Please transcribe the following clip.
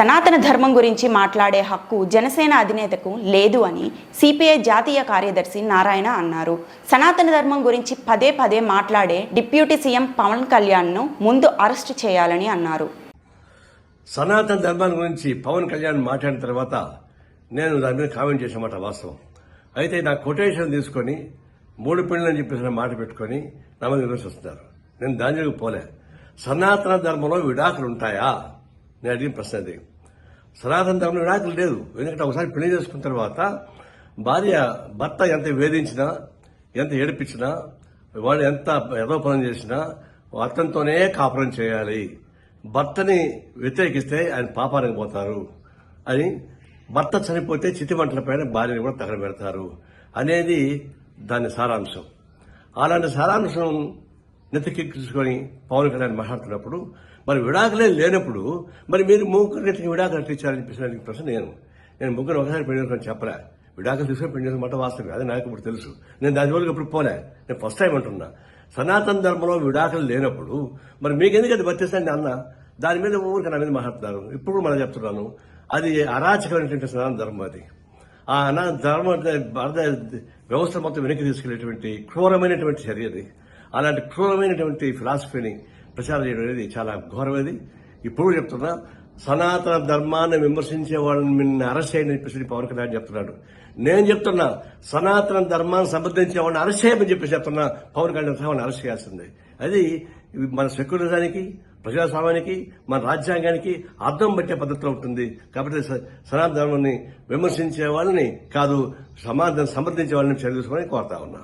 సనాతన ధర్మం గురించి మాట్లాడే హక్కు జనసేన అధినేతకు లేదు అని సిపిఐ జాతీయ కార్యదర్శి నారాయణ అన్నారు. సనాతన ధర్మం గురించి పదే పదే మాట్లాడే డిప్యూటీ సీఎం పవన్ కళ్యాణ్ను ముందు అరెస్టు చేయాలని అన్నారు. సనాతన ధర్మం గురించి పవన్ కళ్యాణ్ మాట్లాడిన తర్వాత నేను దాని మీద కామెంట్ చేసిన వాస్తవం. అయితే నా కొటేషన్ తీసుకొని మూడు పెళ్ళని అని మాట పెట్టుకొని నా మీద విమర్శిస్తున్నారు నేను దాని పోలే. సనాతన ధర్మంలో విడాకులు ఉంటాయా? నేను అడిగిన ప్రశ్న అది సనాతన ధర్మంలో విడాకులు లేదు. ఎందుకంటే ఒకసారి పెళ్ళి చేసుకున్న తర్వాత భార్య భర్త ఎంత వేధించినా ఎంత ఏడిపించినా వాడు ఎంత ఏదో చేసినా అతనితోనే కాపురం చేయాలి. భర్తని వ్యతిరేకిస్తే ఆయన పాపానికి పోతారు అని భర్త చనిపోతే చితిమంటల పైన భార్యని కూడా తగలబెడతారు అనేది దాని సారాంశం. అలాంటి సారాంశం నెత్తికెక్కించుకొని పవన్ కళ్యాణ్ మాట్లాడుతున్నప్పుడు మరి విడాకులే లేనప్పుడు మరి మీరు ముగ్గురు నెత్తికి విడాకులు అట్టించాలని చెప్పేసి ప్రశ్న నేను. నేను ముగ్గురు ఒకసారి పెళ్ళి చేసుకొని చెప్పలే. విడాకులు తీసుకొని పెళ్ళి చేసుకున్న మాట వాస్తవం అది నాకు ఇప్పుడు తెలుసు. నేను దాని రోజులకు ఇప్పుడు పోలే. నేను ఫస్ట్ టైం అంటున్నా. సనాతన ధర్మంలో విడాకులు లేనప్పుడు మరి మీకు ఎందుకు అది వర్తిస్తాను అన్న? దాని మీద ఊరికి నా మీద మాట్లాడుతున్నారు. ఇప్పుడు మనం చెప్తున్నాను. అది అరాచకమైనటువంటి సనాతన ధర్మం అది. ఆ అనా ధర్మ భారత వ్యవస్థ మొత్తం వెనక్కి తీసుకెళ్ళేటువంటి క్రూరమైనటువంటి చర్య అది. అలాంటి క్రూరమైనటువంటి ఫిలాసఫీని ప్రచారం చేయడం అనేది చాలా ఘోరమైనది. ఇప్పుడు చెప్తున్నా సనాతన ధర్మాన్ని విమర్శించే వాళ్ళని నిన్ను అరెస్ట్ చేయని చెప్పేసి పవన్ కళ్యాణ్ చెప్తున్నాడు. నేను చెప్తున్నా సనాతన ధర్మాన్ని సంబంధించే వాళ్ళని అరెస్ట్ చేయమని చెప్పేసి చెప్తున్నా పవన్ కళ్యాణ్ వాళ్ళని అరెస్ట్ చేయాల్సిందే. అది మన సెక్యులరిజానికి ప్రజాస్వామ్యానికి మన రాజ్యాంగానికి అర్థం పట్టే పద్ధతిలో ఉంటుంది. కాబట్టి స- సనాతన ధర్మాన్ని విమర్శించే వాళ్ళని కాదు సమాజం సమర్థించే వాళ్ళని చర్య కోరుతా ఉన్నా.